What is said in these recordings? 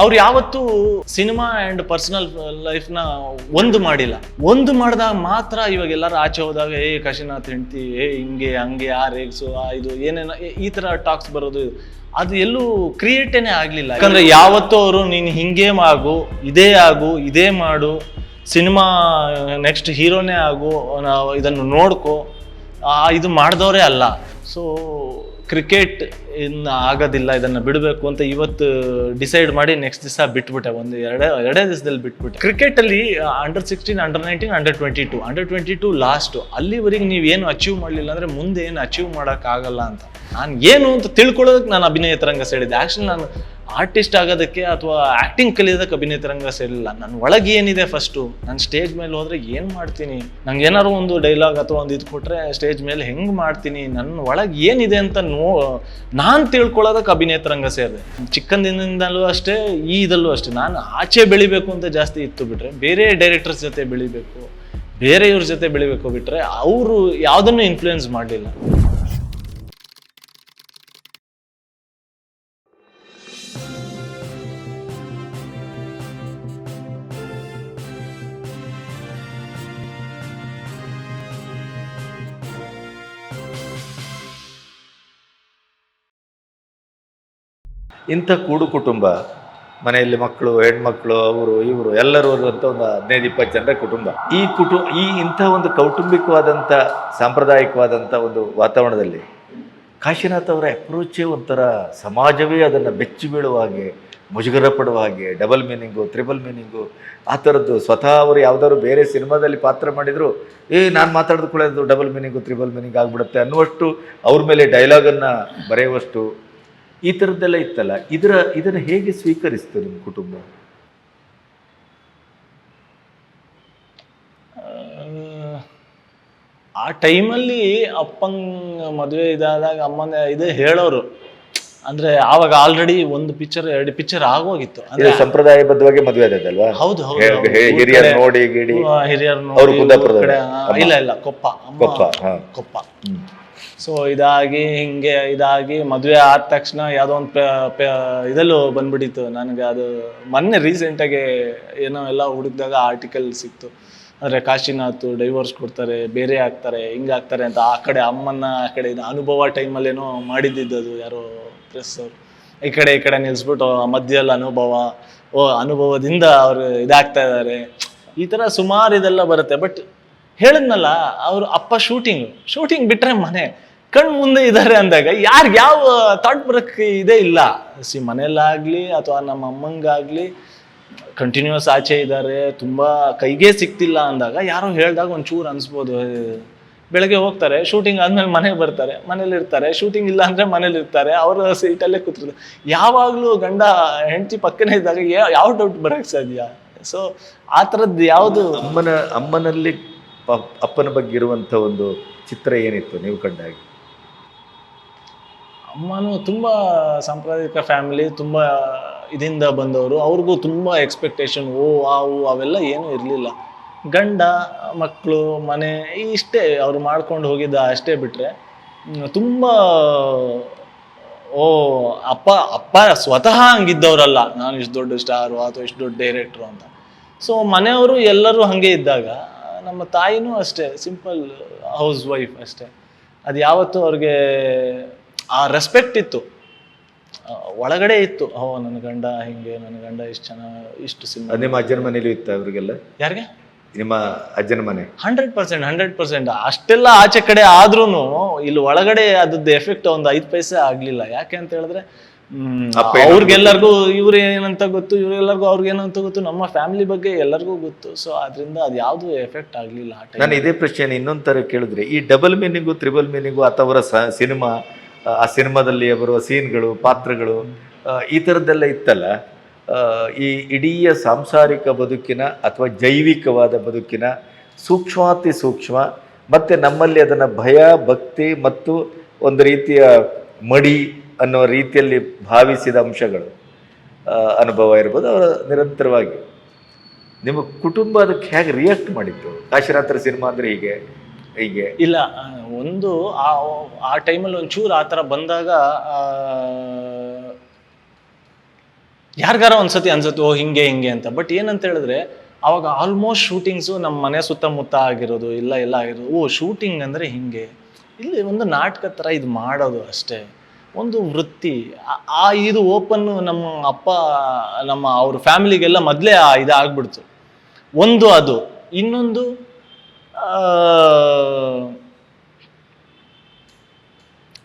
ಅವ್ರು ಯಾವತ್ತೂ cinema and personal ಲೈಫ್ನ ಒಂದು ಮಾಡಿಲ್ಲ. ಒಂದು ಮಾಡಿದಾಗ ಮಾತ್ರ ಇವಾಗ ಎಲ್ಲರೂ ಆಚೆ ಹೋದಾಗ, ಏ ಕಾಶಿನಾಥ್ ಹೆಂಡ್ತಿ, ಏ ಹಿಂಗೆ, ಹಂಗೆ, ಆ ರೇಗ್ಸು ಆ ಇದು, ಏನೇನೋ ಈ- ಥರ ಟಾಕ್ಸ್ ಬರೋದು ಅದು ಎಲ್ಲೂ ಕ್ರಿಯೇಟೇನೆ ಆಗಲಿಲ್ಲ. ಯಾಕಂದ್ರೆ ಯಾವತ್ತೂ ಅವರು, ನೀನು ಹಿಂಗೆ ಆಗು ಇದೇ ಆಗು, ಇದೇ ಮಾಡು, ಸಿನಿಮಾ ನೆಕ್ಸ್ಟ್ ಹೀರೋನೇ ಆಗು ಇದನ್ನು ನೋಡ್ಕೋ. ಇದು ಮಾಡಿದವರೇ ಅಲ್ಲ. ಸೊ ಕ್ರಿಕೆಟ್ ಇನ್ನು ಆಗೋದಿಲ್ಲ, ಇದನ್ನು ಬಿಡಬೇಕು ಅಂತ ಇವತ್ತು ಡಿಸೈಡ್ ಮಾಡಿ ನೆಕ್ಸ್ಟ್ ದಿವಸ ಬಿಟ್ಬಿಟ್ಟೆ, ಒಂದು ಎರಡೇ ಎರಡೇ ದಿವಸದಲ್ಲಿ ಬಿಟ್ಬಿಟ್ಟೆ. ಕ್ರಿಕೆಟಲ್ಲಿ under sixteen under nineteen under twenty two under twenty two last ಅಲ್ಲಿವರೆಗೆ ಏನು ಅಚೀವ್ ಮಾಡಲಿಲ್ಲ ಅಂದರೆ ಮುಂದೆ ಏನು ಅಚೀವ್ ಮಾಡೋಕ್ಕಾಗಲ್ಲ ಅಂತ. ನಾನು ಏನು ಅಂತ ತಿಳ್ಕೊಳ್ಳೋದಕ್ಕೆ ನಾನು ಅಭಿನಯ ತರಂಗ ಸೇರಿದೆ ಆ್ಯಕ್ಚುಲಿ ನಾನು ಆರ್ಟಿಸ್ಟ್ ಆಗೋದಕ್ಕೆ ಅಥವಾ ಆ್ಯಕ್ಟಿಂಗ್ ಕಲಿಯೋದಕ್ಕೆ ಅಭಿನಯ ರಂಗ ಸೇರಿಲ್ಲ. ನನ್ನ ಒಳಗೆ ಏನಿದೆ ಫಸ್ಟು ನಾನು ಸ್ಟೇಜ್ ಮೇಲೆ ಹೋದರೆ ಏನು ಮಾಡ್ತೀನಿ? ನಂಗೆ ಏನಾದ್ರು ಒಂದು ಡೈಲಾಗ್ ಅಥವಾ ಒಂದು ಇದು ಕೊಟ್ಟರೆ ಸ್ಟೇಜ್ ಮೇಲೆ ಹೆಂಗೆ ಮಾಡ್ತೀನಿ? ನನ್ನ ಒಳಗೆ ಏನಿದೆ ಅಂತ ನೋ, ನಾನು ತಿಳ್ಕೊಳ್ಳೋದಕ್ಕೆ ಅಭಿನಯ ರಂಗ ಸೇರಿದೆ. ಚಿಕ್ಕಂದಿನಿಂದಲೂ ಅಷ್ಟೇ ಈ ಇದಲ್ಲೂ ಅಷ್ಟೇ. ನಾನು ಆಚೆ ಬೆಳಿಬೇಕು ಅಂತ ಜಾಸ್ತಿ ಇತ್ತು ಬಿಟ್ಟರೆ ಬೇರೆ ಡೈರೆಕ್ಟರ್ಸ್ ಜೊತೆ ಬೆಳಿಬೇಕು, ಬೇರೆಯವ್ರ ಜೊತೆ ಬೆಳಿಬೇಕು ಬಿಟ್ಟರೆ ಅವರು ಯಾವುದನ್ನು ಇನ್ಫ್ಲೂಯೆನ್ಸ್ ಮಾಡಲಿಲ್ಲ. ಇಂಥ ಕೂಡು ಕುಟುಂಬ, ಮನೆಯಲ್ಲಿ ಮಕ್ಕಳು, ಹೆಣ್ಮಕ್ಳು, ಅವರು, ಇವರು, ಎಲ್ಲರೂ ಅಂತ ಒಂದು ಹದಿನೈದು, ಇಪ್ಪತ್ತು ಜನರ ಕುಟುಂಬ. ಈ ಕುಟು, ಈ ಇಂಥ ಒಂದು ಕೌಟುಂಬಿಕವಾದಂಥ, ಸಾಂಪ್ರದಾಯಿಕವಾದಂಥ ಒಂದು ವಾತಾವರಣದಲ್ಲಿ ಕಾಶಿನಾಥ್ ಅವರ ಅಪ್ರೋಚೆ ಒಂಥರ ಸಮಾಜವೇ ಅದನ್ನು ಬೆಚ್ಚಿ ಬೀಳುವ ಹಾಗೆ ಮುಜುಗರ ಪಡುವ ಹಾಗೆ, ಡಬಲ್ ಮೀನಿಂಗು, ತ್ರಿಬಲ್ ಮೀನಿಂಗು, ಆ ಥರದ್ದು ಸ್ವತಃ ಅವರು ಯಾವುದಾದ್ರು ಬೇರೆ ಸಿನಿಮಾದಲ್ಲಿ ಪಾತ್ರ ಮಾಡಿದರೂ, ಏ, ನಾನು ಮಾತಾಡಿದ ಕೂಡ ಅದು ಡಬಲ್ ಮೀನಿಂಗು, ತ್ರಿಬಲ್ ಮೀನಿಂಗ್ ಆಗಿಬಿಡುತ್ತೆ ಅನ್ನುವಷ್ಟು ಅವ್ರ ಮೇಲೆ ಡೈಲಾಗನ್ನು ಬರೆಯುವಷ್ಟು ಈ ಥರದ್ದೆಲ್ಲ ಇತ್ತಲ್ಲ ಇದರ ಇದನ್ನು ಹೇಗೆ ಸ್ವೀಕರಿಸ್ತು ನಿಮ್ಮ ಕುಟುಂಬ? ಆ ಟೈಮಲ್ಲಿ ಅಪ್ಪಂಗ್ ಮದುವೆ ಇದಾದಾಗ ಅಮ್ಮನ ಇದೇ ಹೇಳೋರು. ಅಂದ್ರೆ ಆವಾಗ ಆಲ್ರೆಡಿ ಒಂದು ಪಿಕ್ಚರ್ ಎರಡು ಪಿಕ್ಚರ್ ಆಗೋಗಿತ್ತು. ಅಂದ್ರೆ ಸಂಪ್ರದಾಯಬದ್ಧವಾಗಿ ಮದುವೆ ಆದದ್ದಲ್ವಾ? ಹೌದು ಹೌದು ಹಿರಿಯರು ನೋಡಿ ಗಿಡಿ. ಹಿರಿಯರು ನೋಡಿ ಇಲ್ಲ ಇಲ್ಲ ಕೊಪ್ಪ. ಕೊಪ್ಪ ಕೊಪ್ಪ. ಹ್ಮ್. ಸೊ ಇದಾಗಿ ಹಿಂಗೆ, ಇದಾಗಿ ಮದುವೆ ಆದ ತಕ್ಷಣ ಯಾವುದೋ ಒಂದು ಇದಲ್ಲೂ ಬಂದ್ಬಿಟ್ಟಿತ್ತು. ನನಗೆ ಅದು ಮೊನ್ನೆ ರೀಸೆಂಟಾಗಿ ಏನೋ ಎಲ್ಲ ಹುಡುಕಿದಾಗ ಆರ್ಟಿಕಲ್ ಸಿಕ್ತು. ಅಂದರೆ ಕಾಶಿನಾಥ್ ಡೈವೋರ್ಸ್ ಕೊಡ್ತಾರೆ, ಬೇರೆ ಆಗ್ತಾರೆ, ಹಿಂಗೆ ಆಗ್ತಾರೆ ಅಂತ ಆ ಕಡೆ ಅಮ್ಮನ ಆ ಕಡೆ ಇದು ಅನುಭವ ಟೈಮಲ್ಲೇನೋ ಮಾಡಿದ್ದಿದ್ದು ಯಾರೋ ಪ್ರೆಸ್ ಅವರು. ಈ ಕಡೆ ಈ ಕಡೆ ನಿಲ್ಲಿಸ್ಬಿಟ್ಟು ಆ ಮಧ್ಯದಲ್ಲಿ ಅನುಭವ, ಓ, ಅನುಭವದಿಂದ ಅವರು ಇದಾಗ್ತಾ ಇದ್ದಾರೆ ಈ ಥರ ಸುಮಾರು ಇದೆಲ್ಲ ಬರುತ್ತೆ. ಬಟ್ ಹೇಳಿದ್ನಲ್ಲ, ಅವರು ಅಪ್ಪ ಶೂಟಿಂಗ್ ಶೂಟಿಂಗ್ ಬಿಟ್ರೆ ಮನೆ. ಕಣ್ ಮುಂದೆ ಇದ್ದಾರೆ ಅಂದಾಗ, ಯಾರಿಗೆ ಯಾವ ಥಾಟ್ ಬರೋಕ್ಕೆ ಇದೇ ಇಲ್ಲ. ಸಿ ಮನೆಯಲ್ಲಾಗಲಿ ಅಥವಾ ನಮ್ಮ ಅಮ್ಮಂಗಾಗ್ಲಿ ಕಂಟಿನ್ಯೂಸ್ ಆಚೆ ಇದ್ದಾರೆ ತುಂಬಾ ಕೈಗೆ ಸಿಕ್ತಿಲ್ಲ ಅಂದಾಗ ಯಾರೋ ಹೇಳ್ದಾಗ ಒಂಚೂರು ಅನಿಸ್ಬೋದು. ಬೆಳಗ್ಗೆ ಹೋಗ್ತಾರೆ ಶೂಟಿಂಗ್ ಆದಮೇಲೆ ಮನೆಗೆ ಬರ್ತಾರೆ ಮನೇಲಿ ಇರ್ತಾರೆ ಶೂಟಿಂಗ್ ಇಲ್ಲ ಅಂದ್ರೆ ಮನೇಲಿರ್ತಾರೆ ಅವರ ಸೀಟಲ್ಲೇ ಕೂತಿರ್ತಾರೆ ಯಾವಾಗಲೂ ಗಂಡ, ಹೆಂಡತಿ ಪಕ್ಕನೇ ಇದ್ದಾಗ ಯಾವ ಡೌಟ್ ಬರಕ್ಕೆ ಸಾಧ್ಯ? ಸೊ ಆ ಥರದ್ದು ಯಾವುದು ಅಮ್ಮನ ಅಮ್ಮನಲ್ಲಿ ಅಪ್ಪನ ಬಗ್ಗೆ ಇರುವಂಥ ಒಂದು ಚಿತ್ರ ಏನಿತ್ತು ನೀವು ಕಂಡಾಗಿ? ಅಮ್ಮನು ತುಂಬ ಸಾಂಪ್ರದಾಯಿಕ ಫ್ಯಾಮಿಲಿ, ತುಂಬ ಇದರಿಂದ ಬಂದವರು. ಅವ್ರಿಗೂ ತುಂಬ ಎಕ್ಸ್ಪೆಕ್ಟೇಷನ್, ಓ, ಆ, ಊ, ಅವೆಲ್ಲ ಏನೂ ಇರಲಿಲ್ಲ. ಗಂಡ, ಮಕ್ಕಳು, ಮನೆ, ಇಷ್ಟೇ ಅವರು ಮಾಡ್ಕೊಂಡು ಹೋಗಿದ್ದ ಅಷ್ಟೇ ಬಿಟ್ಟರೆ ತುಂಬ, ಓ, ಅಪ್ಪ ಅಪ್ಪ ಸ್ವತಃ ಹಂಗಿದ್ದವರಲ್ಲ. ನಾನು ಇಷ್ಟು ದೊಡ್ಡ ಸ್ಟಾರು, ಅಥವಾ ಇಷ್ಟು ದೊಡ್ಡ ಡೈರೆಕ್ಟ್ರು ಅಂತ. ಸೊ ಮನೆಯವರು ಎಲ್ಲರೂ ಹಾಗೆ ಇದ್ದಾಗ ನಮ್ಮ ತಾಯಿನೂ ಅಷ್ಟೇ ಸಿಂಪಲ್ ಹೌಸ್ ವೈಫ್ ಅಷ್ಟೇ. ಅದು ಯಾವತ್ತೂ ಅವ್ರಿಗೆ ಆ ರೆಸ್ಪೆಕ್ಟ್ ಇತ್ತು. ಒಳಗಡೆ ಇತ್ತು. ಓ ನನ್ನ ಗಂಡ ಹಿಂಗೆ ನನ್ನ ಗಂಡ ಇಷ್ಟು ಚೆನ್ನಾಗಿ ಇಷ್ಟು ಸಿನಿಮಾ ನಿಮ್ಮ ಅಜ್ಜನ ಮನೇಲಿ ಇತ್ತು ಅವರಿಗೆಲ್ಲ? ಯಾರಿಗೆ? ನಿಮ್ಮ ಅಜ್ಜನ ಮನೆ? ಹಂಡ್ರೆಡ್ ಪರ್ಸೆಂಟ್ ಹಂಡ್ರೆಡ್ ಪರ್ಸೆಂಟ್ ಅಷ್ಟೆಲ್ಲ ಆಚೆ ಕಡೆ ಆದ್ರೂ ಇಲ್ಲಿ ಒಳಗಡೆ ಅದದ್ದು ಎಫೆಕ್ಟ್ ಒಂದು ಐದು ಪೈಸೆ ಆಗಲಿಲ್ಲ. ಯಾಕೆ ಅಂತ ಹೇಳಿದ್ರೆ ಅವ್ರಿಗೆಲ್ಲರಿಗೂ ಇವ್ರು ಏನಂತ ಗೊತ್ತು ಇವ್ರಿಗೆಲ್ಲರಿಗೂ ಅವ್ರಿಗೆ ಏನಂತ ಗೊತ್ತು ನಮ್ಮ ಫ್ಯಾಮಿಲಿ ಬಗ್ಗೆ ಎಲ್ಲರಿಗೂ ಗೊತ್ತು. ಸೊ ಅದರಿಂದ ಅದು ಯಾವುದು ಎಫೆಕ್ಟ್ ಆಗಲಿಲ್ಲ ನಾನು ಇದೇ ಪ್ರಶ್ನೆ ಇನ್ನೊಂದು ಥರ ಕೇಳಿದ್ರೆ ಈ ಡಬಲ್ ಮೀನಿಂಗು ತ್ರಿಬಲ್ ಮೀನಿಂಗು ಅಥವಾ ಸಿನಿಮಾ ಆ ಸಿನಿಮಾದಲ್ಲಿ ಬರುವ ಸೀನ್ಗಳು ಪಾತ್ರಗಳು ಈ ಥರದ್ದೆಲ್ಲ ಇತ್ತಲ್ಲ? ಈ ಇಡೀ ಸಾಂಸಾರಿಕ ಬದುಕಿನ ಅಥವಾ ಜೈವಿಕವಾದ ಬದುಕಿನ ಸೂಕ್ಷ್ಮಾತಿ ಸೂಕ್ಷ್ಮ ಮತ್ತು ನಮ್ಮಲ್ಲಿ ಅದನ್ನು ಭಯ ಭಕ್ತಿ ಮತ್ತು ಒಂದು ರೀತಿಯ ಮಡಿ ಅನ್ನೋ ರೀತಿಯಲ್ಲಿ ಭಾವಿಸಿದ ಅಂಶಗಳು ಅನುಭವ ಇರ್ಬೋದು. ಅವರ ನಿರಂತರವಾಗಿ ನಿಮ್ಮ ಕುಟುಂಬ ಅದಕ್ಕೆ ಹೇಗೆ ರಿಯಾಕ್ಟ್ ಮಾಡಿತ್ತು? ಕಾಶಿರಾತ್ರ ಸಿನಿಮಾ ಅಂದರೆ ಹೀಗೆ ಹೀಗೆ. ಇಲ್ಲ ಒಂದು ಆ ಆ ಟೈಮಲ್ಲಿ ಒಂಚೂರು ಆ ಥರ ಬಂದಾಗ ಯಾರಿಗಾರ ಒಂದ್ಸತಿ ಅನ್ಸುತ್ತೆ, ಓ, ಹಿಂಗೆ ಹಿಂಗೆ ಅಂತ. ಬಟ್ ಏನಂತ ಹೇಳಿದ್ರೆ, ಅವಾಗ ಆಲ್ಮೋಸ್ಟ್ ಶೂಟಿಂಗ್ಸು ನಮ್ಮ ಮನೆ ಸುತ್ತಮುತ್ತ ಆಗಿರೋದು, ಇಲ್ಲ ಎಲ್ಲ ಆಗಿರೋದು, ಓ ಶೂಟಿಂಗ್ ಅಂದರೆ ಹಿಂಗೆ. ಇಲ್ಲಿ ಒಂದು ನಾಟಕ ಥರ ಇದು ಮಾಡೋದು ಅಷ್ಟೇ. ಒಂದು ವೃತ್ತಿ. ಆ- ಇದು ಓಪನ್ ನಮ್ಮ ಅಪ್ಪ, ನಮ್ಮ ಅವ್ರ ಫ್ಯಾಮಿಲಿಗೆಲ್ಲ ಮೊದಲೇ ಆ ಇದಾಗ್ಬಿಡ್ತು ಒಂದು ಅದು. ಇನ್ನೊಂದು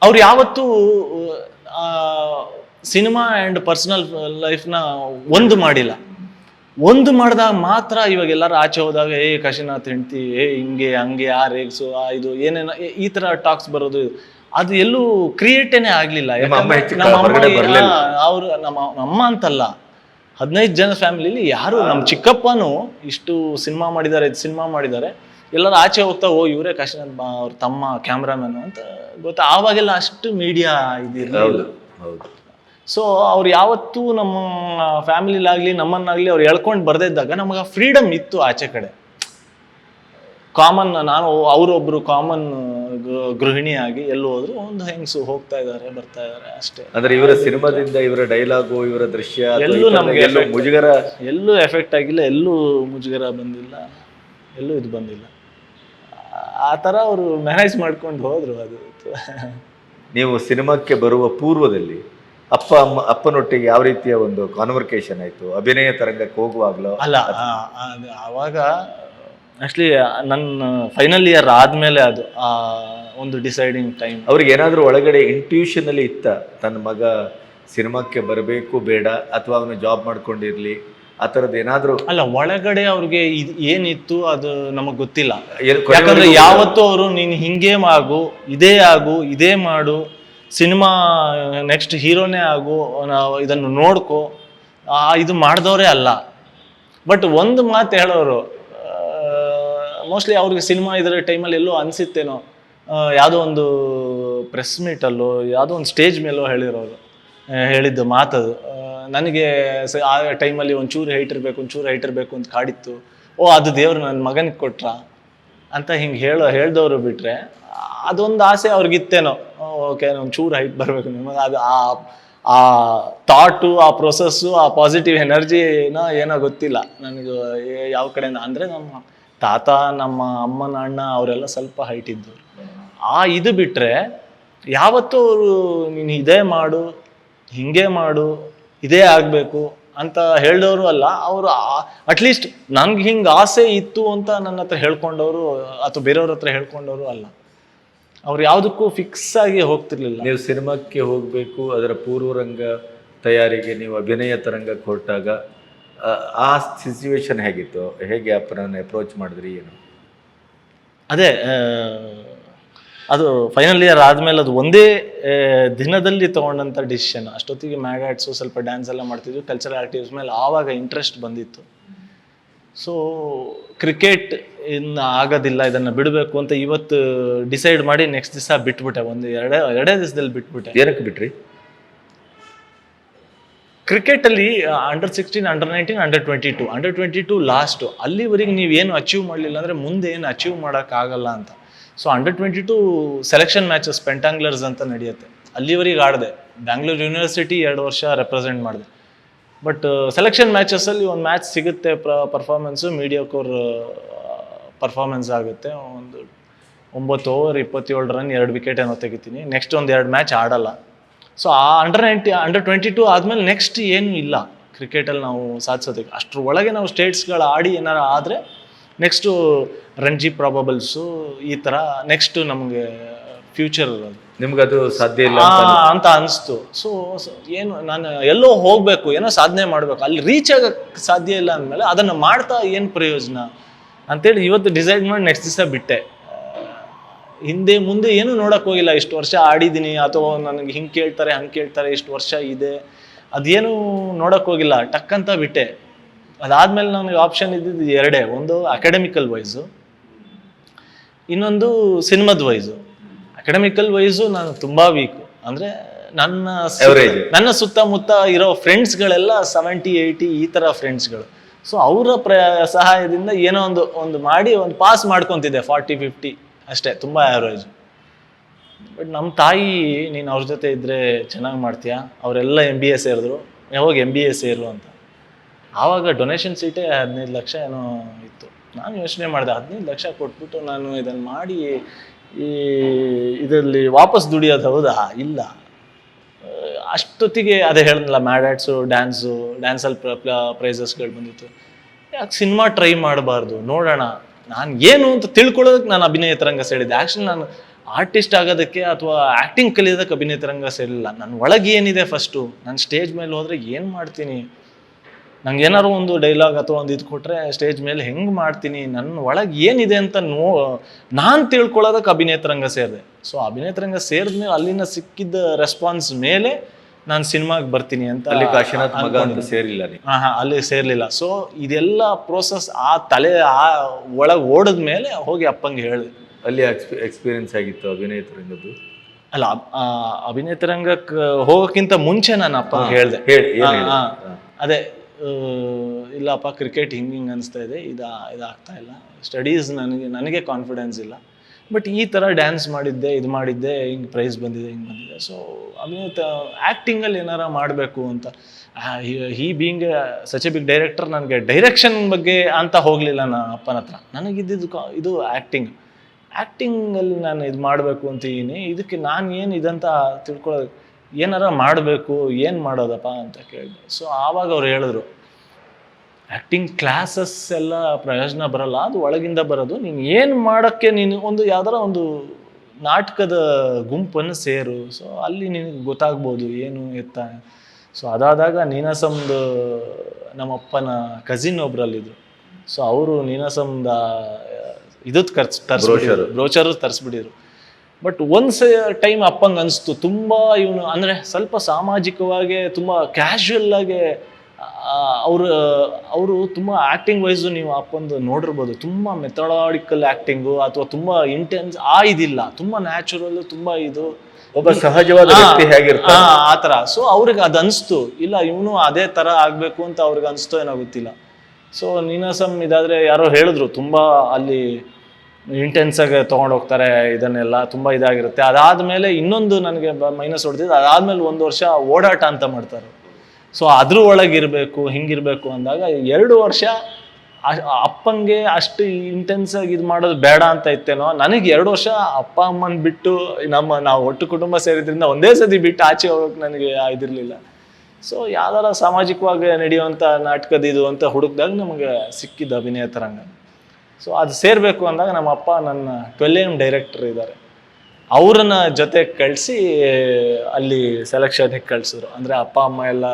ಅವ್ರು ಯಾವತ್ತೂ ಸಿನಿಮಾ ಆ್ಯಂಡ್ ಪರ್ಸನಲ್ ಲೈಫ್ನ ಒಂದು ಮಾಡಿಲ್ಲ. ಒಂದು ಮಾಡಿದಾಗ ಮಾತ್ರ ಇವಾಗ ಎಲ್ಲರೂ ಆಚೆ ಹೋದಾಗ, ಏ ಕಶಿನ ಹೆಂಡ್ತಿ, ಏ ಹಿಂಗೆ, ಹಂಗೆ, ಆ ರೇಗ್ಸು ಆ ಇದು, ಏನೇನೋ, ಈ ಥರ ಟಾಕ್ಸ್ ಬರೋದು ಅದು ಎಲ್ಲೂ ಕ್ರಿಯೇಟೇನೆ ಆಗಲಿಲ್ಲ. ನಿಮ್ಮ. ಅವರು ನಮ್ಮ ಅಮ್ಮ ಅಂತಲ್ಲ ಹದಿನೈದು ಜನ ಫ್ಯಾಮಿಲಿಲಿ ಯಾರು ನಮ್ಮ ಚಿಕ್ಕಪ್ಪನೂ ಇಷ್ಟು ಸಿನಿಮಾ ಮಾಡಿದ್ದಾರೆ ಇದು ಸಿನಿಮಾ ಮಾಡಿದ್ದಾರೆ ಎಲ್ಲರೂ ಆಚೆ ಹೋಗ್ತಾ ಓ ಇವರೇ ಕಾಶಿನಾಥ್ ಬಾ ಅವ್ರ ತಮ್ಮ ಕ್ಯಾಮ್ರಾಮನ್ ಅಂತ ಗೊತ್ತಾ ಆವಾಗೆಲ್ಲ ಅಷ್ಟು ಮೀಡಿಯಾ ಇದಿರಲಿಲ್ಲ. ಸೊ ಅವ್ರು ಯಾವತ್ತೂ ನಮ್ಮ ಫ್ಯಾಮಿಲಿಲಾಗಲಿ ನಮ್ಮನ್ನಾಗ್ಲಿ ಅವ್ರು ಎಳ್ಕೊಂಡು ಬರ್ದೇ ಇದ್ದಾಗ ನಮಗೆ ಫ್ರೀಡಮ್ ಇತ್ತು ಆಚೆ ಕಡೆ. ಕಾಮನ್ ನಾನು ಅವರೊಬ್ಬರು ಕಾಮನ್ ಗೃಹಿಣಿಯಾಗಿ ಎಲ್ಲೂ ಹೋದ್ರು ಒಂದು ಹೆಂಗಸು ಹೋಗ್ತಾ ಇದ್ದಾರೆ ಬರ್ತಾ ಇದ್ದಾರೆ ಅಷ್ಟೇ. ಅಂದ್ರೆ ಇವರ ಸಿನಿಮಾದಿಂದ ಇವರ ಡೈಲಾಗು ಇವರ ದೃಶ್ಯ ಎಲ್ಲೂ ನಮಗೆ ಮುಜುಗರ ಎಲ್ಲೂ ಎಫೆಕ್ಟ್ ಆಗಿಲ್ಲ ಎಲ್ಲೂ ಮುಜುಗರ ಬಂದಿಲ್ಲ ಎಲ್ಲೂ ಇದು ಬಂದಿಲ್ಲ. ಆ ಥರ ಅವರು ಮ್ಯಾನೇಜ್ ಮಾಡ್ಕೊಂಡು ಹೋದರು ಅದು. ನೀವು ಸಿನಿಮಾಕ್ಕೆ ಬರುವ ಪೂರ್ವದಲ್ಲಿ ಅಪ್ಪ ಅಮ್ಮ ಅಪ್ಪನೊಟ್ಟಿಗೆ ಯಾವ ರೀತಿಯ ಒಂದು ಕಾನ್ವರ್ಕೇಶನ್ ಆಯಿತು? ಅಭಿನಯ ತರಂಗಕ್ಕೆ ಹೋಗುವಾಗಲೋ? ಅಲ್ಲ ಅವಾಗ ಆ್ಯಕ್ಚುಲಿ ಆವಾಗ ಆಕ್ಚುಲಿ ನನ್ನ ಫೈನಲ್ ಇಯರ್ ಆದಮೇಲೆ ಅದು ಒಂದು ಡಿಸೈಡಿಂಗ್ ಟೈಮ್ ಅವ್ರಿಗೆ ಏನಾದರೂ ಒಳಗಡೆ ಇಂಟ್ಯೂಷನ್ ಅಲ್ಲಿ ಇತ್ತ ತನ್ನ ಮಗ ಸಿನಿಮಾಕ್ಕೆ ಬರಬೇಕು ಬೇಡ ಅಥವಾ ಅವನು ಜಾಬ್ ಮಾಡ್ಕೊಂಡಿರ್ಲಿ ಆ ಥರದ್ದು ಏನಾದರೂ? ಅಲ್ಲ ಒಳಗಡೆ ಅವ್ರಿಗೆ ಇದು ಏನಿತ್ತು ಅದು ನಮಗೆ ಗೊತ್ತಿಲ್ಲ. ಯಾಕಂದ್ರೆ ಯಾವತ್ತೂ ಅವರು ನೀನು ಹಿಂಗೆ ಆಗು ಇದೇ ಆಗು ಇದೇ ಮಾಡು ಸಿನಿಮಾ ನೆಕ್ಸ್ಟ್ ಹೀರೋನೇ ಆಗು ನಾವು ಇದನ್ನು ನೋಡ್ಕೊ ಇದು ಮಾಡಿದವರೇ ಅಲ್ಲ. ಬಟ್ ಒಂದು ಮಾತು ಹೇಳೋರು ಮೋಸ್ಟ್ಲಿ ಅವ್ರಿಗೆ ಸಿನಿಮಾ ಇದರ ಟೈಮಲ್ಲಿ ಎಲ್ಲೋ ಅನ್ಸಿತ್ತೇನೋ ಯಾವುದೋ ಒಂದು ಪ್ರೆಸ್ ಮೀಟಲ್ಲೋ ಯಾವುದೋ ಒಂದು ಸ್ಟೇಜ್ ಮೇಲೋ ಹೇಳಿರೋರು ಹೇಳಿದ್ದ ಮಾತದು. ನನಗೆ ಸ- ಆ ಟೈಮಲ್ಲಿ ಒಂಚೂರು ಹೈಟ್ ಇರಬೇಕು, ಒಂಚೂರು ಹೈಟ್ ಇರಬೇಕು ಅಂತ ಕಾಡಿತ್ತು. ಓ, ಅದು ದೇವ್ರು ನನ್ನ ಮಗನಿಗೆ ಕೊಟ್ರ ಅಂತ ಹಿಂಗೆ ಹೇಳೋ, ಹೇಳ್ದವರು ಬಿಟ್ಟರೆ ಅದೊಂದು ಆಸೆ ಅವ್ರಿಗಿತ್ತೇನೋ. ಓಕೆ ಒಂಚೂರು ಹೈಟ್ ಬರಬೇಕು ನಿಮಗೆ ಅದು ಆ ಆ ಥಾಟು ಆ ಪ್ರೊಸೆಸ್ಸು ಆ ಪಾಸಿಟಿವ್ ಎನರ್ಜಿನ ಏನೋ ಗೊತ್ತಿಲ್ಲ. ನನಗೆ ಯಾವ ಕಡೆಯಿಂದ, ಅಂದರೆ ನಮ್ಮ ತಾತ, ನಮ್ಮ ಅಮ್ಮನ ಅಣ್ಣ ಅವರೆಲ್ಲ ಸ್ವಲ್ಪ ಹೈಟ್ ಇದ್ದವರು. ಆ ಇದು ಬಿಟ್ಟರೆ ಯಾವತ್ತೂ ಅವರು ನೀನು ಇದೇ ಮಾಡು ಹಿಂಗೆ ಮಾಡು ಇದೇ ಆಗಬೇಕು ಅಂತ ಹೇಳಿದವರು ಅಲ್ಲ ಅವರು ಅಟ್ಲೀಸ್ಟ್ ನನಗೆ ಹಿಂಗೆ ಆಸೆ ಇತ್ತು ಅಂತ ನನ್ನ ಹತ್ರ ಹೇಳ್ಕೊಂಡವರು ಅಥವಾ ಬೇರೆಯವ್ರ ಹತ್ರ ಹೇಳ್ಕೊಂಡವರು ಅಲ್ಲ. ಅವ್ರು ಯಾವುದಕ್ಕೂ ಫಿಕ್ಸ್ ಆಗಿ ಹೋಗ್ತಿರ್ಲಿಲ್ಲ. ನೀವು ಸಿನಿಮಾಕ್ಕೆ ಹೋಗಬೇಕು ಅದರ ಪೂರ್ವರಂಗ ತಯಾರಿಗೆ ನೀವು ಅಭಿನಯ ತರಂಗಕ್ಕೆ ಹೊರಟಾಗ ಆ- ಸಿಚುವೇಶನ್ ಹೇಗಿತ್ತು? ಹೇಗೆ ಅಪ್ಪನನ್ನು ಅಪ್ರೋಚ್ ಮಾಡಿದ್ರಿ ಏನು? ಅದೇ ಅದು ಫೈನಲ್ ಇಯರ್ ಆದಮೇಲೆ ಅದು ಒಂದೇ ದಿನದಲ್ಲಿ ತೊಗೊಂಡಂಥ ಡಿಸಿಷನ್ ಅಷ್ಟೊತ್ತಿಗೆ ಮ್ಯಾಗಾಟ್ಸು ಸ್ವಲ್ಪ ಡ್ಯಾನ್ಸ್ ಎಲ್ಲ ಮಾಡ್ತಿದ್ವಿ ಕಲ್ಚರಲ್ ಆಕ್ಟಿವಿಟೀಸ್ ಮೇಲೆ ಆವಾಗ ಇಂಟ್ರೆಸ್ಟ್ ಬಂದಿತ್ತು. ಸೊ ಕ್ರಿಕೆಟ್ ಇನ್ನು ಆಗೋದಿಲ್ಲ ಇದನ್ನು ಬಿಡಬೇಕು ಅಂತ ಇವತ್ತು ಡಿಸೈಡ್ ಮಾಡಿ ನೆಕ್ಸ್ಟ್ ದಿವಸ ಬಿಟ್ಬಿಟ್ಟೆ ಒಂದು ಎರಡೇ ಎರಡೇ ದಿವಸದಲ್ಲಿ ಬಿಟ್ಬಿಟ್ಟೆ. ಏನಕ್ಕೆ ಬಿಟ್ರಿ? ಕ್ರಿಕೆಟಲ್ಲಿ under sixteen under nineteen under twenty two under twenty two last ಅಲ್ಲಿವರೆಗೆ ನೀವೇನು ಅಚೀವ್ ಮಾಡಲಿಲ್ಲ ಅಂದರೆ ಮುಂದೆ ಏನು ಅಚೀವ್ ಮಾಡೋಕ್ಕಾಗಲ್ಲ ಅಂತ. So under twenty two selection matches Pentangulars ಅಂತ ನಡೆಯುತ್ತೆ. ಅಲ್ಲಿವರೆಗೆ ಆಡಿದೆ. ಬ್ಯಾಂಗ್ಳೂರು ಯೂನಿವರ್ಸಿಟಿ ಎರಡು ವರ್ಷ ರೆಪ್ರೆಸೆಂಟ್ ಮಾಡಿದೆ. ಬಟ್ ಸೆಲೆಕ್ಷನ್ ಮ್ಯಾಚಸ್ಸಲ್ಲಿ ಒಂದು ಮ್ಯಾಚ್ ಸಿಗುತ್ತೆ ಪ್ರ ಪರ್ಫಾರ್ಮೆನ್ಸು ಮೀಡಿಯೋಕೋರ್ ಪರ್ಫಾರ್ಮೆನ್ಸ್ ಆಗುತ್ತೆ. ಒಂದು ಒಂಬತ್ತು ಓವರ್ ಇಪ್ಪತ್ತೇಳು ರನ್ ಎರಡು ವಿಕೆಟ್ ಏನೋ ತೆಗಿತೀನಿ. ನೆಕ್ಸ್ಟ್ ಒಂದು ಎರಡು ಮ್ಯಾಚ್ ಆಡಲ್ಲ. ಸೊ ಆ under ninety under twenty two ಆದಮೇಲೆ ನೆಕ್ಸ್ಟ್ ಏನೂ ಇಲ್ಲ. ಕ್ರಿಕೆಟಲ್ಲಿ ನಾವು ಸಾಧಿಸೋದಕ್ಕೆ. ಅಷ್ಟರ ಒಳಗೆ ನಾವು ಸ್ಟೇಟ್ಸ್ಗಳು ಆಡಿ ಏನಾರು ಆದರೆ ನೆಕ್ಸ್ಟು ರಂಜಿ ಪ್ರಾಬಬಲ್ಸು ಈ ಥರ ನೆಕ್ಸ್ಟ್ ನಮಗೆ ಫ್ಯೂಚರ್ ನಿಮ್ಗೆ ಅದು ಸಾಧ್ಯ ಇಲ್ಲ ಅಂತ ಅನಿಸ್ತು. ಸೊ ಏನು ನಾನು ಎಲ್ಲೋ ಹೋಗಬೇಕು ಏನೋ ಸಾಧನೆ ಮಾಡಬೇಕು ಅಲ್ಲಿ ರೀಚ್ ಆಗಕ್ಕೆ ಸಾಧ್ಯ ಇಲ್ಲ ಅಂದಮೇಲೆ ಅದನ್ನು ಮಾಡ್ತಾ ಏನು ಪ್ರಯೋಜನ? ಅಂತೇಳಿ ಇವತ್ತು ಡಿಸೈಡ್ ಮಾಡಿ ನೆಕ್ಸ್ಟ್ ದಿವಸ ಬಿಟ್ಟೆ. ಹಿಂದೆ ಮುಂದೆ ಏನೂ ನೋಡೋಕೆ ಹೋಗಿಲ್ಲ ಇಷ್ಟು ವರ್ಷ ಆಡಿದ್ದೀನಿ ಅಥವಾ ನನಗೆ ಹಿಂಗೆ ಕೇಳ್ತಾರೆ ಹಂಗೆ ಕೇಳ್ತಾರೆ ಇಷ್ಟು ವರ್ಷ ಇದೆ ಅದೇನು ನೋಡಕ್ ಹೋಗಿಲ್ಲ ಟಕ್ ಅಂತ ಬಿಟ್ಟೆ. ಅದಾದ್ಮೇಲೆ ನನಗೆ ಆಪ್ಷನ್ ಇದ್ದಿದ್ದು ಎರಡೇ ಒಂದು ಅಕಾಡೆಮಿಕಲ್ ವೈಸು ಇನ್ನೊಂದು ಸಿನಿಮಾದ ವೈಸು ಅಕಾಡೆಮಿಕಲ್ ವೈಸು ನಾನು ತುಂಬಾ ವೀಕು ಅಂದ್ರೆ ನನ್ನ ನನ್ನ ಸುತ್ತಮುತ್ತ ಇರೋ ಫ್ರೆಂಡ್ಸ್ಗಳೆಲ್ಲ ಸೆವೆಂಟಿ ಏಯ್ಟಿ ಈ ಥರ ಫ್ರೆಂಡ್ಸ್ಗಳು ಸೊ ಅವರ ಪ್ರ ಸಹಾಯದಿಂದ ಏನೋ ಒಂದು ಒಂದು ಮಾಡಿ ಒಂದು ಪಾಸ್ ಮಾಡ್ಕೊತಿದ್ದೆ ಫಾರ್ಟಿ ಫಿಫ್ಟಿ ಅಷ್ಟೇ ತುಂಬ ಆ್ಯಾವ್ರೇಜ್ ಬಟ್ ನಮ್ಮ ತಾಯಿ ನೀನು ಅವ್ರ ಜೊತೆ ಇದ್ದರೆ ಚೆನ್ನಾಗಿ ಮಾಡ್ತೀಯಾ? ಅವರೆಲ್ಲ ಎಂ ಬಿ ಎಸ್ ಸೇರಿದ್ರು. ಯಾವಾಗ ಎಂ ಬಿ ಎ ಸೇರು ಅಂತ? ಆವಾಗ ಡೊನೇಷನ್ ಸೀಟೇ ಹದಿನೈದು ಲಕ್ಷ ಏನೋ ಇತ್ತು. ನಾನು ಯೋಚನೆ ಮಾಡಿದೆ, ಹದಿನೈದು ಲಕ್ಷ ಕೊಟ್ಬಿಟ್ಟು ನಾನು ಇದನ್ನು ಮಾಡಿ ಈ ಇದರಲ್ಲಿ ವಾಪಸ್ ದುಡಿಯೋದು ಹೌದಾ? ಇಲ್ಲ. ಅಷ್ಟೊತ್ತಿಗೆ ಅದೇ ಹೇಳಿದ್ನಲ್ಲ ಮ್ಯಾಡ್ಯಾಟ್ಸು ಡ್ಯಾನ್ಸು ಡ್ಯಾನ್ಸಲ್ಲಿ ಪ್ರೈಸಸ್ಗಳು ಬಂದಿತ್ತು. ಯಾಕೆ ಸಿನಿಮಾ ಟ್ರೈ ಮಾಡಬಾರ್ದು? ನೋಡೋಣ. ನಾನು ಏನು ಅಂತ ತಿಳ್ಕೊಳ್ಳೋದಕ್ಕೆ ನಾನು ಅಭಿನಯ ತರಂಗ ಸೇರಿದ್ದೆ ಆ್ಯಕ್ಚುಲಿ ನಾನು ಆರ್ಟಿಸ್ಟ್ ಆಗೋದಕ್ಕೆ ಅಥವಾ ಆ್ಯಕ್ಟಿಂಗ್ ಕಲಿಯೋದಕ್ಕೆ ಅಭಿನಯ ತರಂಗ ಸೇರಿಲ್ಲ ನನ್ನ ಒಳಗೆ ಏನಿದೆ ಫಸ್ಟು ನಾನು ಸ್ಟೇಜ್ ಮೇಲೆ ಹೋದರೆ ಏನು ಮಾಡ್ತೀನಿ? ನಂಗೆ ಏನಾದ್ರು ಒಂದು ಡೈಲಾಗ್ ಅಥವಾ ಒಂದು ಇದು ಕೊಟ್ಟರೆ ಸ್ಟೇಜ್ ಮೇಲೆ ಹೆಂಗೆ ಮಾಡ್ತೀನಿ ನನ್ನ ಒಳಗೆ ಏನಿದೆ ಅಂತ ನೋ ನಾನು ತಿಳ್ಕೊಳ್ಳೋದಕ್ಕೆ ಅಭಿನಯ ರಂಗ ಸೇರಿದೆ. ಸೊ ಅಭಿನಯ ಸೇರಿದ ಮೇಲೆ ಅಲ್ಲಿನ ಸಿಕ್ಕಿದ್ದ ರೆಸ್ಪಾನ್ಸ್ ಮೇಲೆ ನಾನು ಸಿನಿಮಾಗೆ ಬರ್ತೀನಿ ಅಂತ ಅಲ್ಲಿ ಕಾಶಿನಾಥ್ ಮಗ ಅಂತ. ಸೇರಿಲ್ಲ ಹಾ ಹಾ ಅಲ್ಲಿ ಸೇರ್ಲಿಲ್ಲ. ಸೊ ಇದೆಲ್ಲ ಪ್ರೋಸೆಸ್ ಆ ತಲೆ ಆ ಒಳಗೆ ಓಡಿದ ಮೇಲೆ ಹೋಗಿ ಅಪ್ಪಂಗೆ ಹೇಳಿದೆ. ಅಲ್ಲಿ ಎಕ್ಸ್ಪೀರಿಯನ್ಸ್ ಆಗಿತ್ತು ಅಭಿನಯ ತರಂಗದ್ದು ಅಲ್ಲ ಅಭಿನೇತರಂಗಕ್ಕೆ ಹೋಗೋಕ್ಕಿಂತ ಮುಂಚೆ ನಾನು ಅಪ್ಪಂಗೆ ಹೇಳಿದೆ. ಅದೇ ಇಲ್ಲಪ್ಪ ಕ್ರಿಕೆಟ್ ಹಿಂಗೆ ಹಿಂಗೆ ಅನಿಸ್ತಾ ಇದೆ. ಇದು, ಇದಾಗ್ತಾ ಇಲ್ಲ. ಸ್ಟಡೀಸ್ ನನಗೆ ನನಗೆ ಕಾನ್ಫಿಡೆನ್ಸ್ ಇಲ್ಲ. ಬಟ್ ಈ ಥರ ಡ್ಯಾನ್ಸ್ ಮಾಡಿದ್ದೆ, ಇದು ಮಾಡಿದ್ದೆ, ಹಿಂಗೆ ಪ್ರೈಸ್ ಬಂದಿದೆ, ಹಿಂಗೆ ಬಂದಿದೆ. ಸೊ ಅಭಿನಯ ಆ್ಯಕ್ಟಿಂಗಲ್ಲಿ ಏನಾರ ಮಾಡಬೇಕು ಅಂತ. He being such a big director ನನಗೆ ಡೈರೆಕ್ಷನ್ ಬಗ್ಗೆ ಅಂತ ಹೋಗಲಿಲ್ಲ ನಾನು ಅಪ್ಪನ ಹತ್ರ. ನನಗಿದ್ದಿದ್ದು ಕಾ- ಇದು ಆ್ಯಕ್ಟಿಂಗ್ ಆ್ಯಕ್ಟಿಂಗಲ್ಲಿ ನಾನು ಇದು ಮಾಡಬೇಕು ಅಂತಿದ್ದೀನಿ ಇದಕ್ಕೆ ನಾನು ಏನು ಇದಂತ ತಿಳ್ಕೊಳ್ಳೋದು ಏನಾರ ಮಾಡಬೇಕು ಏನು ಮಾಡೋದಪ್ಪ ಅಂತ ಕೇಳಿದೆ. ಸೊ ಆವಾಗ ಅವ್ರು ಹೇಳಿದ್ರು ಆ್ಯಕ್ಟಿಂಗ್ ಕ್ಲಾಸಸ್ ಎಲ್ಲ ಪ್ರಯೋಜನ ಬರಲ್ಲ ಅದು ಒಳಗಿಂದ ಬರೋದು. ನೀನು ಏನು ಮಾಡೋಕ್ಕೆ ನೀನು ಒಂದು ಯಾವ್ದಾರ ಒಂದು ನಾಟಕದ ಗುಂಪನ್ನು ಸೇರು. ಸೊ ಅಲ್ಲಿ ನಿನಗೆ ಗೊತ್ತಾಗ್ಬೋದು ಏನು ಎತ್ತ. ಸೊ ಅದಾದಾಗ ನೀನಾಸಮ್ದು ನಮ್ಮಪ್ಪನ ಕಸಿನ್ ಒಬ್ರಲ್ಲಿದ್ರು. ಸೊ ಅವರು ನೀನಾಸಮ್ದ ಇದಕ್ಕೆ ಖರ್ಚು ತರಿಸ್ಬಿಟ್ಟಿದ್ರು. ಬ್ರೋಚರು ತರಿಸ್ಬಿಟ್ಟಿದ್ರು. ಬಟ್ ಒನ್ಸ್ ಟೈಮ್ ಅಪ್ಪಂಗೆ ಅನಿಸ್ತು ತುಂಬ ಇವನು ಅಂದರೆ ಸ್ವಲ್ಪ ಸಾಮಾಜಿಕವಾಗಿ ತುಂಬ ಕ್ಯಾಶುವಲ್ ಆಗಿ ಅವರು ಅವರು ತುಂಬ ಆ್ಯಕ್ಟಿಂಗ್ ವೈಸು ನೀವು ಅಪ್ಪಂದು ನೋಡಿರ್ಬೋದು. ತುಂಬ ಮೆಥಡಾಡಿಕಲ್ ಆ್ಯಕ್ಟಿಂಗು ಅಥವಾ ತುಂಬ ಇಂಟೆನ್ಸ್ ಆ ಇದಿಲ್ಲ. ತುಂಬ ನ್ಯಾಚುರಲ್ ತುಂಬ ಇದು. ಒಬ್ಬ ಸಹಜವಾದ ಆ ಥರ. ಸೊ ಅವ್ರಿಗೆ ಅದು ಅನಿಸ್ತು. ಇಲ್ಲ ಇವನು ಅದೇ ಥರ ಆಗಬೇಕು ಅಂತ ಅವ್ರಿಗೆ ಅನಿಸ್ತೋ ಏನೋ ಗೊತ್ತಿಲ್ಲ. ಸೊ ನೀನಾಸಮ್ ಇದಾದರೆ ಯಾರೋ ಹೇಳಿದ್ರು ತುಂಬ ಅಲ್ಲಿ ಇಂಟೆನ್ಸ್ ಆಗಿ ತೊಗೊಂಡು ಹೋಗ್ತಾರೆ, ಇದನ್ನೆಲ್ಲ ತುಂಬ ಇದಾಗಿರುತ್ತೆ. ಅದಾದಮೇಲೆ ಇನ್ನೊಂದು ನನಗೆ ಮೈನಸ್ ಹೊಡೆದಿದ್ದು ಅದಾದಮೇಲೆ ಒಂದು ವರ್ಷ ಓಡಾಟ ಅಂತ ಮಾಡ್ತಾರೆ. ಸೊ ಅದ್ರ ಒಳಗೆ ಇರಬೇಕು, ಹಿಂಗಿರಬೇಕು ಅಂದಾಗ ಎರಡು ವರ್ಷ ಅಪ್ಪಂಗೆ ಅಷ್ಟು ಇಂಟೆನ್ಸ್ ಆಗಿ ಇದು ಮಾಡೋದು ಬೇಡ ಅಂತ ಇತ್ತೇನೋ, ನನಗೆ ಎರಡು ವರ್ಷ ಅಪ್ಪ, ಅಮ್ಮನ ಬಿಟ್ಟು ನಮ್ಮ, ನಾವು ಒಟ್ಟು ಕುಟುಂಬ ಸೇರಿದ್ರಿಂದ ಒಂದೇ ಸತಿ ಬಿಟ್ಟು ಆಚೆ ಹೋಗೋಕೆ ನನಗೆ ಇದಿರಲಿಲ್ಲ. ಸೊ ಯಾವ್ದಾರ ಸಾಮಾಜಿಕವಾಗಿ ನಡೆಯುವಂಥ ನಾಟಕದ ಇದು ಅಂತ ಹುಡುಕ್ದಾಗ ನಮಗೆ ಸಿಕ್ಕಿದ ಅಭಿನಯ ತರಂಗ. ಸೊ ಅದು ಸೇರಬೇಕು ಅಂದಾಗ ನಮ್ಮ ಅಪ್ಪ ನನ್ನ ಟ್ವೆಲ್ ಎಂ ಡೈರೆಕ್ಟರ್ ಇದ್ದಾರೆ. ಅವ್ರನ್ನ ಜೊತೆ ಕಳಿಸಿ ಅಲ್ಲಿ ಸೆಲೆಕ್ಷನ್ಗೆ ಕಳಿಸಿದ್ರು. ಅಂದರೆ ಅಪ್ಪ, ಅಮ್ಮ ಎಲ್ಲ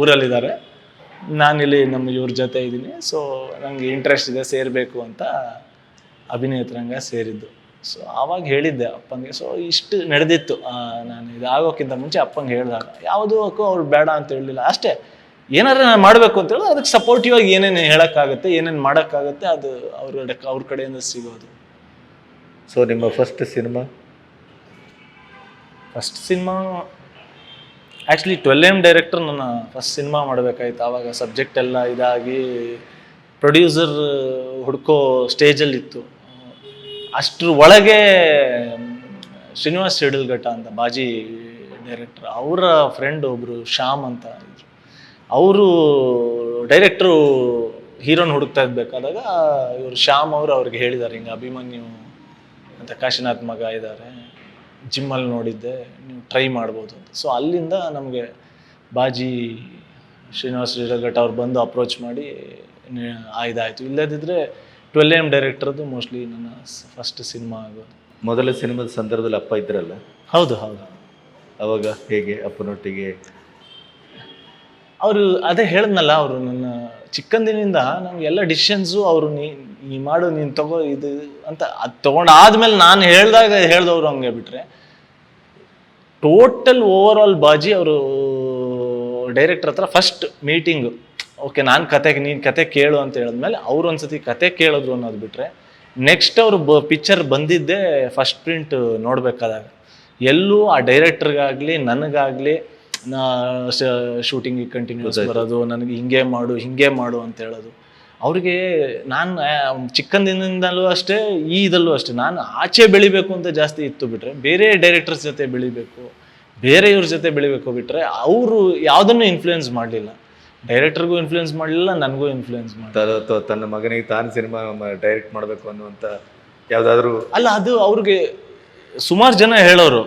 ಊರಲ್ಲಿದ್ದಾರೆ. ನಾನಿಲ್ಲಿ ನಮ್ಮ ಇವ್ರ ಜೊತೆ ಇದ್ದೀನಿ. ಸೊ ನನಗೆ ಇಂಟ್ರೆಸ್ಟ್ ಇದೆ, ಸೇರಬೇಕು ಅಂತ ಅಭಿನಯ ತರಂಗ ಸೇರಿದ್ದು. ಸೊ ಆವಾಗ ಹೇಳಿದ್ದೆ ಅಪ್ಪಂಗೆ. ಸೊ ಇಷ್ಟು ನಡೆದಿತ್ತು. ನಾನು ಇದಾಗೋಕ್ಕಿಂತ ಮುಂಚೆ ಅಪ್ಪಂಗೆ ಹೇಳಿದಾಗ ಯಾವುದಕ್ಕೂ ಅವ್ರು ಬೇಡ ಅಂತ ಹೇಳಲಿಲ್ಲ ಅಷ್ಟೇ. ಏನಾರ ನಾನು ಮಾಡಬೇಕು ಅಂತ ಹೇಳಿದ್ರೆ ಅದಕ್ಕೆ ಸಪೋರ್ಟಿವ್ ಆಗಿ ಏನೇನು ಹೇಳೋಕ್ಕಾಗುತ್ತೆ ಏನೇನು ಮಾಡೋಕ್ಕಾಗುತ್ತೆ ಅದು ಅವ್ರ ಅವ್ರ ಕಡೆಯಿಂದ ಸಿಗೋದು. ಸೊ ನಿಮ್ಮ first cinema first cinema actually twelve M director ನನ್ನ ಫಸ್ಟ್ ಸಿನಿಮಾ ಮಾಡಬೇಕಾಯ್ತು. ಆವಾಗ ಸಬ್ಜೆಕ್ಟ್ ಎಲ್ಲ ಇದಾಗಿ ಪ್ರೊಡ್ಯೂಸರ್ ಹುಡ್ಕೋ ಸ್ಟೇಜಲ್ಲಿತ್ತು ಅಷ್ಟ್ರ ಒಳಗೆ ಶ್ರೀನಿವಾಸ್ ಶಿಡಲ್ಘಟ್ಟ ಅಂತ ಬಾಜಿ ಡೈರೆಕ್ಟರ್ ಅವರ ಫ್ರೆಂಡ್ ಒಬ್ಬರು ಶ್ಯಾಮ್ ಅಂತ ಇದ್ರು. ಅವರು ಡೈರೆಕ್ಟ್ರು ಹೀರೋನ್ ಹುಡುಕ್ತಾ ಇದ್ಬೇಕಾದಾಗ ಇವರು ಶ್ಯಾಮ್ ಅವರು ಅವ್ರಿಗೆ ಹೇಳಿದ್ದಾರೆ ಹಿಂಗೆ ಅಭಿಮನ್ಯು ಅಂತ ಕಾಶಿನಾಥ್ ಮಗ ಇದ್ದಾರೆ ಜಿಮ್ಮಲ್ಲಿ ನೋಡಿದ್ದೆ ನೀವು ಟ್ರೈ ಮಾಡ್ಬೋದು ಅಂತ. ಸೊ ಅಲ್ಲಿಂದ ನಮಗೆ ಬಾಜಿ ಶ್ರೀನಿವಾಸ್ ಶ್ರೀರಘಟ್ ಅವ್ರು ಬಂದು ಅಪ್ರೋಚ್ ಮಾಡಿ ಇದಾಯಿತು ಆಯ್ದಾಯ್ತು. ಇಲ್ಲದಿದ್ದರೆ ಟ್ವೆಲ್ ಎಂ ಡೈರೆಕ್ಟ್ರದ್ದು ಮೋಸ್ಟ್ಲಿ ನನ್ನ ಫಸ್ಟ್ ಸಿನಿಮಾ ಆಗೋದು. ಮೊದಲ ಸಿನಿಮಾದ ಸಂದರ್ಭದಲ್ಲಿ ಅಪ್ಪ ಇದ್ರಲ್ಲ? ಹೌದು ಹೌದು. ಅವಾಗ ಹೇಗೆ ಅಪ್ಪನೊಟ್ಟಿಗೆ ಅವರು ಅದೇ ಹೇಳಿದ್ನಲ್ಲ ಅವರು, ನನ್ನ ಚಿಕ್ಕಂದಿನಿಂದ ನಮ್ಗೆ ಎಲ್ಲ ಡಿಸಿಷನ್ಸು ಅವರು ನೀ ನೀ ಮಾಡು, ನೀನು ತಗೋ ಇದು ಅಂತ ಅದು ತೊಗೊಂಡಾದ್ಮೇಲೆ ನಾನು ಹೇಳ್ದಾಗ ಹೇಳ್ದವ್ರು ಹಂಗೆ ಬಿಟ್ರೆ. ಟೋಟಲ್ ಓವರ್ ಆಲ್ ಬಾಜಿ ಅವರು ಡೈರೆಕ್ಟರ್ ಹತ್ರ ಫಸ್ಟ್ ಮೀಟಿಂಗು ಓಕೆ ನಾನು ಕತೆಗೆ ನೀನು ಕತೆ ಕೇಳು ಅಂತ ಹೇಳಿದ್ಮೇಲೆ ಅವ್ರು ಒಂದ್ಸತಿ ಕತೆ ಕೇಳಿದ್ರು ಅನ್ನೋದು ಬಿಟ್ರೆ ನೆಕ್ಸ್ಟ್ ಅವರು ಬ ಪಿಕ್ಚರ್ ಬಂದಿದ್ದೇ ಫಸ್ಟ್ ಪ್ರಿಂಟ್ ನೋಡಬೇಕಾದಾಗ. ಎಲ್ಲೂ ಆ ಡೈರೆಕ್ಟರ್ಗಾಗಲಿ ನನಗಾಗಲಿ ನಾ ಶೂಟಿಂಗಿಗೆ ಕಂಟಿನ್ಯೂಸ್ ಬರೋದು ನನಗೆ ಹಿಂಗೆ ಮಾಡು ಹಿಂಗೆ ಮಾಡು ಅಂತ ಹೇಳೋದು. ಅವ್ರಿಗೆ ನಾನು ಚಿಕ್ಕಂದಿನಿಂದಲೂ ಅಷ್ಟೇ ಈ ಇದಲ್ಲೂ ಅಷ್ಟೇ ನಾನು ಆಚೆ ಬೆಳಿಬೇಕು ಅಂತ ಜಾಸ್ತಿ ಇತ್ತು ಬಿಟ್ರೆ ಬೇರೆ ಡೈರೆಕ್ಟರ್ಸ್ ಜೊತೆ ಬೆಳಿಬೇಕು ಬೇರೆಯವ್ರ ಜೊತೆ ಬೆಳಿಬೇಕು ಬಿಟ್ರೆ ಅವರು ಯಾವುದನ್ನು ಇನ್ಫ್ಲೂಯೆನ್ಸ್ ಮಾಡಲಿಲ್ಲ. ಡೈರೆಕ್ಟರ್ಗೂ ಇನ್ಫ್ಲೂಯೆನ್ಸ್ ಮಾಡಲಿಲ್ಲ ನನಗೂ ಇನ್ಫ್ಲೂಯೆನ್ಸ್ ಮಾಡಿಲ್ಲ ತನ್ನ ಮಗನಿಗೆ ತಾನು ಸಿನಿಮಾ ಡೈರೆಕ್ಟ್ ಮಾಡಬೇಕು ಅನ್ನುವಂಥ ಯಾವುದಾದ್ರೂ ಅಲ್ಲ ಅದು ಅವ್ರಿಗೆ ಸುಮಾರು ಜನ ಹೇಳೋರು.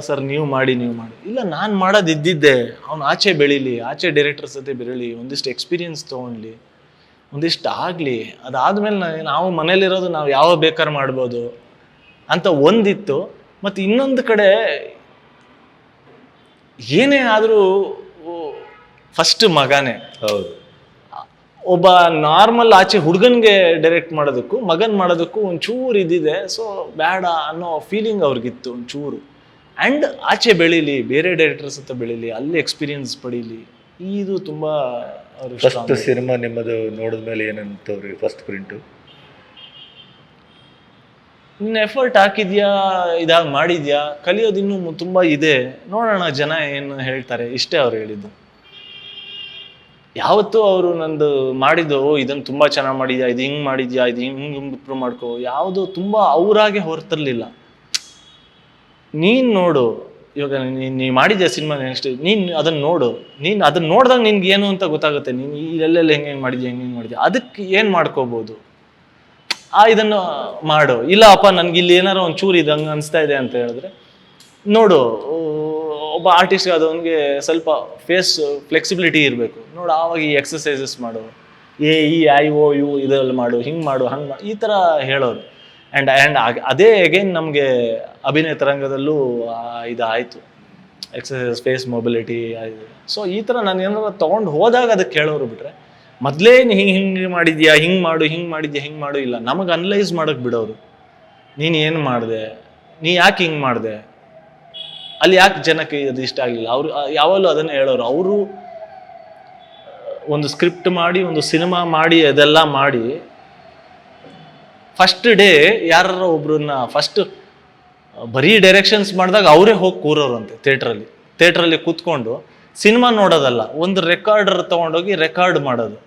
ಸರ್ ನೀವು ಮಾಡಿ ನೀವು ಮಾಡಿ. ಇಲ್ಲ ನಾನು ಮಾಡೋದು ಇದ್ದಿದ್ದೆ ಅವ್ನು ಆಚೆ ಬೆಳೀಲಿ ಆಚೆ ಡೈರೆಕ್ಟರ್ ಜೊತೆ ಬೆರಳಿ ಒಂದಿಷ್ಟು ಎಕ್ಸ್ಪೀರಿಯನ್ಸ್ ತೊಗೊಳ್ಲಿ ಒಂದಿಷ್ಟು ಆಗಲಿ. ಅದಾದಮೇಲೆ ನಾವು ಮನೇಲಿರೋದು ನಾವು ಯಾವ ಬೇಕಾದ್ರೆ ಮಾಡ್ಬೋದು ಅಂತ ಒಂದಿತ್ತು. ಮತ್ತು ಇನ್ನೊಂದು ಕಡೆ ಏನೇ ಆದರೂ ಫಸ್ಟ್ ಮಗನೇ. ಹೌದು. ಒಬ್ಬ ನಾರ್ಮಲ್ ಆಚೆ ಹುಡುಗನ್ಗೆ ಡೈರೆಕ್ಟ್ ಮಾಡೋದಕ್ಕೂ ಮಗನ್ ಮಾಡೋದಕ್ಕೂ ಒಂಚೂರು ಇದಿದೆ. ಸೊ ಬೇಡ ಅನ್ನೋ ಫೀಲಿಂಗ್ ಅವ್ರಿಗಿತ್ತು ಒಂಚೂರು. ಆ್ಯಂಡ್ ಆಚೆ ಬೆಳೀಲಿ ಬೇರೆ ಡೈರೆಕ್ಟರ್ಸ್ ಹತ್ರ ಬೆಳೀಲಿ ಅಲ್ಲಿ ಎಕ್ಸ್ಪೀರಿಯನ್ಸ್ ಪಡೀಲಿ ಇದು ತುಂಬ ಫಸ್ಟ್ ಸಿನಿಮಾ ನಿಮ್ಮದು ನೋಡಿದ ಮೇಲೆ ಏನಂತವ್ರಿ ಫಸ್ಟ್ ಪ್ರಿಂಟು ನಿನ್ನ ಎಫರ್ಟ್ ಹಾಕಿದ್ಯಾ ಇದಾಗ ಮಾಡಿದ್ಯಾ ಕಲಿಯೋದು ಇನ್ನೂ ತುಂಬ ಇದೆ. ನೋಡೋಣ ಜನ ಏನು ಹೇಳ್ತಾರೆ ಇಷ್ಟೇ ಅವ್ರು ಹೇಳಿದ್ದು. ಯಾವತ್ತೂ ಅವರು ನಂದು ಮಾಡಿದ್ದು "ಓ, ಇದನ್ನು ತುಂಬ ಚೆನ್ನಾಗಿ ಮಾಡಿದ್ಯಾ ಇದು ಹಿಂಗೆ ಮಾಡಿದ್ಯಾ ಇದು ಹಿಂಗೆ ಇಂಪ್ರೂವ್ ಮಾಡ್ಕೋ ಯಾವುದು ತುಂಬ ಅವರಾಗೆ ಹೊರತಿರ್ಲಿಲ್ಲ. ನೀನು ನೋಡು. ಇವಾಗ ನೀ ಮಾಡಿದ್ಯಾ ಸಿನಿಮಾ ನೆಕ್ಸ್ಟ್ ನೀನು ಅದನ್ನು ನೋಡು. ನೀನು ಅದನ್ನು ನೋಡಿದಾಗ ನಿನ್ಗೆ ಏನು ಅಂತ ಗೊತ್ತಾಗುತ್ತೆ. ನೀನು ಇಲ್ಲೆಲ್ಲ ಹೆಂಗೆ ಹೆಂಗೆ ಮಾಡಿದ್ಯಾ, ಹೆಂಗೆ ಹೆಂಗೆ ಮಾಡಿದ್ಯಾ. ಅದಕ್ಕೆ ಏನು ಮಾಡ್ಕೋಬಹುದು ಆ, ಇದನ್ನು ಮಾಡು. ಇಲ್ಲ, ಅಪ್ಪ, ನನ್ಗೆ ಇಲ್ಲಿ ಏನಾರ ಒಂದು ಚೂರು ಇದು ಹಂಗೆ ಅನಿಸ್ತಾ ಇದೆ ಅಂತ ಹೇಳಿದ್ರೆ, ನೋಡು. ಒಬ್ಬ ಆರ್ಟಿಸ್ಟ್ ಅದವನಿಗೆ ಸ್ವಲ್ಪ ಫೇಸ್ ಫ್ಲೆಕ್ಸಿಬಿಲಿಟಿ ಇರಬೇಕು. ನೋಡು, ಆವಾಗ ಈ ಎಕ್ಸಸೈಸಸ್ ಮಾಡು. A, E, I, O, U ಇದೆಲ್ಲ ಮಾಡು, ಹಿಂಗೆ ಮಾಡು, ಹಂಗೆ ಮಾಡು ಈ ಥರ ಹೇಳೋರು. ಆ್ಯಂಡ್ ಆ್ಯಂಡ್ ಅದೇ ಅಗೇನ್ ನಮಗೆ ಅಭಿನಯ ತರಂಗದಲ್ಲೂ ಇದಾಯಿತು. ಎಕ್ಸಸೈಸ್ ಫೇಸ್ ಮೊಬಿಲಿಟಿ ಸೊ ಈ ಥರ ನಾನು ಏನಾದ್ರು ತೊಗೊಂಡು ಹೋದಾಗ ಅದಕ್ಕೆ ಕೇಳೋರು ಬಿಟ್ರೆ, ಮೊದಲೇ ಹಿಂಗೆ ಹಿಂಗೆ ಮಾಡಿದ್ಯಾ, ಹಿಂಗೆ ಮಾಡು, ಹಿಂಗೆ ಮಾಡಿದ್ಯಾ, ಹಿಂಗೆ ಮಾಡು ಇಲ್ಲ. ನಮಗೆ ಅನಲೈಸ್ ಮಾಡೋಕೆ ಬಿಡೋರು. ನೀನು ಏನು ಮಾಡಿದೆ? ನೀ ಯಾಕೆ ಹಿಂಗೆ ಮಾಡಿದೆ? ಅಲ್ಲಿ ಯಾಕೆ ಜನಕ್ಕೆ ಅದು ಇಷ್ಟ ಆಗಲಿಲ್ಲ? ಅವರು ಯಾವಾಗಲೂ ಅದನ್ನು ಹೇಳೋರು. ಅವರು ಒಂದು ಸ್ಕ್ರಿಪ್ಟ್ ಮಾಡಿ, ಒಂದು ಸಿನಿಮಾ ಮಾಡಿ, ಅದೆಲ್ಲ ಮಾಡಿ ಫಸ್ಟ್ ಡೇ ಯಾರು ಒಬ್ರನ್ನ ಫಸ್ಟ್ ಬರೀ ಡೈರೆಕ್ಷನ್ಸ್ ಮಾಡಿದಾಗ ಅವರೇ ಹೋಗಿ ಕೂರೋರಂತೆ ಥಿಯೇಟ್ರಲ್ಲಿ. ಥಿಯೇಟ್ರಲ್ಲಿ ಕೂತ್ಕೊಂಡು ಸಿನಿಮಾ ನೋಡೋದಲ್ಲ, ಒಂದು ರೆಕಾರ್ಡರ್ ತೊಗೊಂಡೋಗಿ ರೆಕಾರ್ಡ್ ಮಾಡೋದು.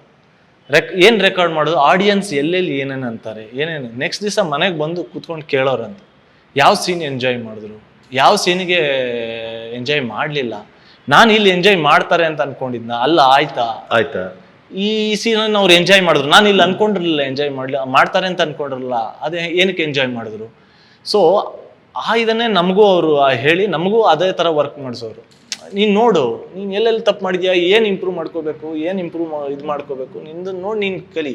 ರೆಕ್ ಏನು ರೆಕಾರ್ಡ್ ಮಾಡೋದು? ಆಡಿಯನ್ಸ್ ಎಲ್ಲೆಲ್ಲಿ ಏನೇನು ಅಂತಾರೆ? ಏನೇನು? ನೆಕ್ಸ್ಟ್ ದಿವಸ ಮನೆಗೆ ಬಂದು ಕೂತ್ಕೊಂಡು ಕೇಳೋರಂತೆ. ಯಾವ ಸೀನ್ ಎಂಜಾಯ್ ಮಾಡಿದ್ರು? ಯಾವ ಸೀನಿಗೆ ಎಂಜಾಯ್ ಮಾಡಲಿಲ್ಲ? ನಾನು ಇಲ್ಲಿ ಎಂಜಾಯ್ ಮಾಡ್ತಾರೆ ಅಂತ ಅನ್ಕೊಂಡಿದ್ನ? ಅಲ್ಲ, ಆಯ್ತಾ? ಆಯ್ತಾ? ಈ ಸೀನನ್ನು ಅವ್ರು ಎಂಜಾಯ್ ಮಾಡಿದ್ರು. ನಾನು ಇಲ್ಲಿ ಅನ್ಕೊಂಡಿರಲಿಲ್ಲ ಎಂಜಾಯ್ ಮಾಡಲಿ, ಮಾಡ್ತಾರೆ ಅಂತ ಅನ್ಕೊಂಡಿರಲ್ಲ ಅದೇ ಏನಕ್ಕೆ ಎಂಜಾಯ್ ಮಾಡಿದ್ರು? ಸೊ ಆ ಇದನ್ನೇ ನಮಗೂ ಅವರು ಹೇಳಿ, ನಮಗೂ ಅದೇ ಥರ ವರ್ಕ್ ಮಾಡಿಸೋರು. ನೀನು ನೋಡು, ನೀನು ಎಲ್ಲೆಲ್ಲಿ ತಪ್ಪು ಮಾಡಿದ್ಯಾ? ಏನು ಇಂಪ್ರೂವ್ ಮಾಡ್ಕೋಬೇಕು? ಏನು ಇಂಪ್ರೂವ್ ಇದು ಮಾಡ್ಕೋಬೇಕು? ನಿಂದು ನೋಡಿ, ನೀನು ಕಲಿ.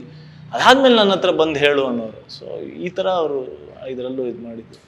ಅದಾದ್ಮೇಲೆ ನನ್ನ ಹತ್ರ ಬಂದು ಹೇಳು ಅನ್ನೋರು. ಸೊ ಈ ಥರ ಅವರು ಇದರಲ್ಲೂ ಇದು ಮಾಡಿದ್ದು